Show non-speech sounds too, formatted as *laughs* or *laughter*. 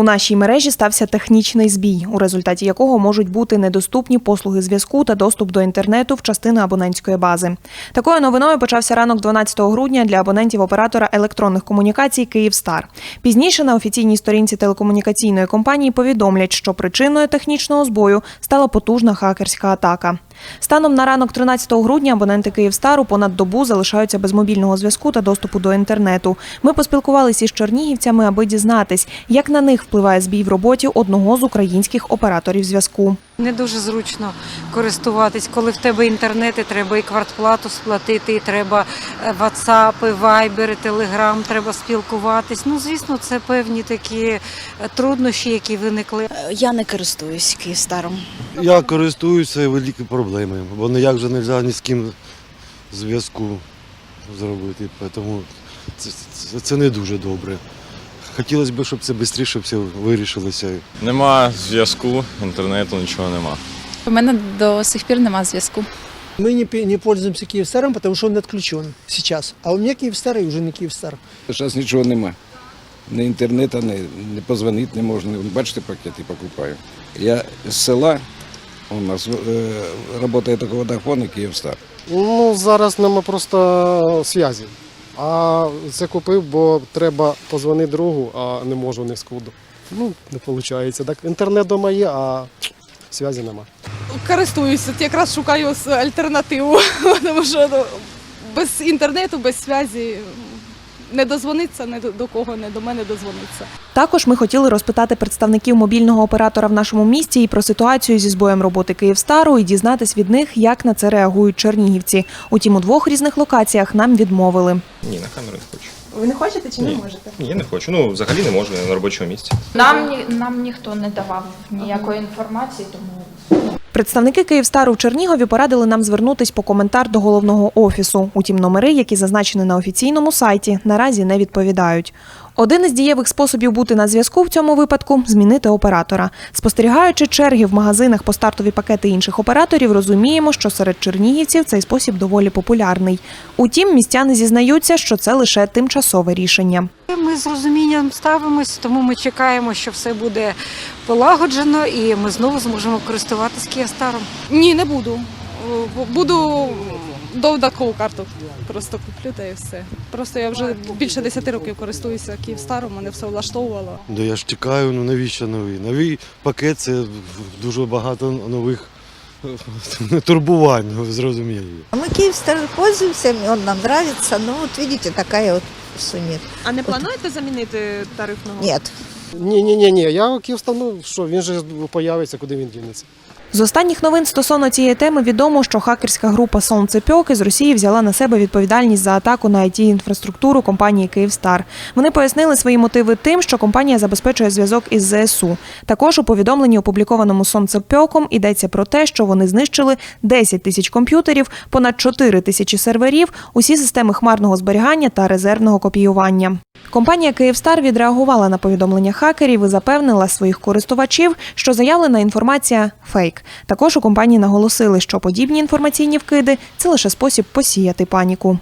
У нашій мережі стався технічний збій, у результаті якого можуть бути недоступні послуги зв'язку та доступ до інтернету в частини абонентської бази. Такою новиною почався ранок 12 грудня для абонентів оператора електронних комунікацій Київстар. Пізніше на офіційній сторінці телекомунікаційної компанії повідомлять, що причиною технічного збою стала потужна хакерська атака. Станом на ранок 13 грудня абоненти Київстару понад добу залишаються без мобільного зв'язку та доступу до інтернету. Ми поспілкувалися із чернігівцями, аби дізнатись, як на них впливає збій в роботі одного з українських операторів зв'язку. Не дуже зручно користуватись, коли в тебе інтернет, і треба і квартплату сплатити, і треба е, ватсапи, вайбери, телеграм, треба спілкуватись. Ну, звісно, це певні такі е, труднощі, які виникли. Я не користуюсь Київстаром. Я користуюся великі проблеми, бо ніяк же не можна ні з ким зв'язку зробити, тому це, це, це не дуже добре. Хотілося б, щоб це швидше все вирішилося. Нема зв'язку, інтернету, нічого нема. У мене до сих пір нема зв'язку. Мы не, не пользуемся Киевстаром, потому что он отключен сейчас. А у меня Киевстар и уже не Киевстар. Зараз нічого нема. Ні інтернету, ні, не позвонити не можна. Бачите, пакети покупаю. Я з села, у нас е, працює такий водофон і Київстар. Ну, зараз нема просто зв'язі. А це купив, бо треба позвонити другу, а не можу не скуду. Ну, не виходить. Так, інтернет вдома є, а зв'язку нема. користуюся, якраз шукаю альтернативу, *laughs* тому що ну, без інтернету, без зв'язі не дозвониться, не до кого, не до мене дозвониться. Також ми хотіли розпитати представників мобільного оператора в нашому місті і про ситуацію зі збоєм роботи Київстару і дізнатись від них, як на це реагують чернігівці. Утім, у двох різних локаціях нам відмовили. Ні, на камеру не хочу. Ви не хочете чи Ні. можете? Ні, не хочу. Ну, взагалі не можу, я на робочому місці. Нам ні- нам ніхто не давав ніякої інформації, тому Представники Київстару в Чернігові порадили нам звернутись по коментар до головного офісу. Утім, номери, які зазначені на офіційному сайті, наразі не відповідають. Один із дієвих способів бути на зв'язку в цьому випадку змінити оператора. Спостерігаючи черги в магазинах по стартові пакети інших операторів, розуміємо, що серед чернігівців цей спосіб доволі популярний. Утім, містяни зізнаються, що це лише тимчасове рішення. Ми з розумінням ставимось, тому ми чекаємо, що все буде полагоджено і ми знову зможемо користуватись Київстаром. Ні, не буду. Буду додаткову карту. Просто куплю та і все. Просто я вже більше 10 років користуюся Київстаром, мене все влаштовувало. Да я ж чекаю, ну навіщо новий? Новий пакет це дуже багато нових е, турбувань, ви зрозуміли. Мы Киевстар пользуемся, он нам нравится, но вот видите, такая вот сумит. А не плануєте замінити тарифного? Нет. Ні, ні, ні, ні. Я Київстар, ну що, він же появиться, куди він дінеться. З останніх новин стосовно цієї теми відомо, що хакерська група Сонцепьоки з Росії взяла на себе відповідальність за атаку на it інфраструктуру компанії Київстар. Вони пояснили свої мотиви тим, що компанія забезпечує зв'язок із ЗСУ. Також у повідомленні, опублікованому Сонцепьоком, йдеться про те, що вони знищили 10 тисяч комп'ютерів, понад 4 тисячі серверів, усі системи хмарного зберігання та резервного копіювання. Компанія Київстар відреагувала на повідомлення хакерів і запевнила своїх користувачів, що заявлена інформація фейк. Також у компанії наголосили, що подібні інформаційні вкиди це лише спосіб посіяти паніку.